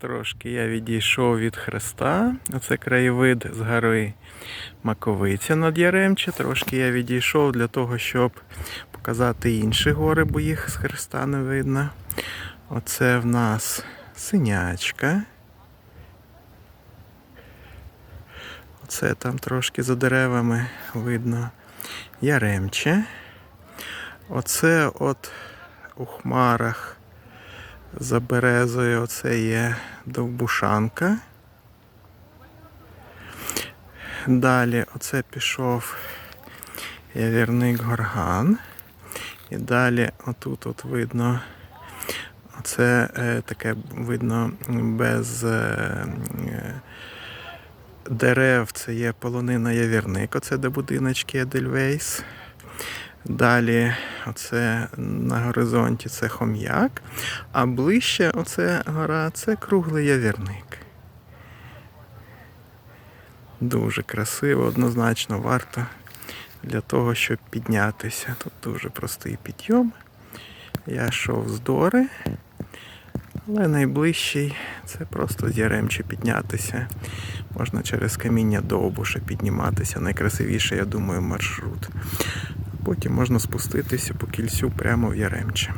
Трошки я відійшов від хреста. Оце краєвид з гори Маковиця над Яремче. Трошки я відійшов для того, щоб показати інші гори, бо їх з хреста не видно. Оце в нас синячка. Оце там трошки за деревами видно Яремче. Оце от у хмарах за березою оце є довбушанка. Далі оце пішов явірник горган. І далі отут от видно. Оце е, таке видно без е, дерев. Це є полонина явірник. Оце де будиночки Едельвейс. Далі, оце на горизонті це хом'як, а ближче оце гора це круглий явірник. Дуже красиво, однозначно варто для того, щоб піднятися. Тут дуже простий підйом. Я йшов з Дори, але найближчий це просто з Яремчі піднятися. Можна через каміння Довбуша підніматися. Найкрасивіший, я думаю, маршрут. Потім можна спуститися по кільцю прямо в Яремче.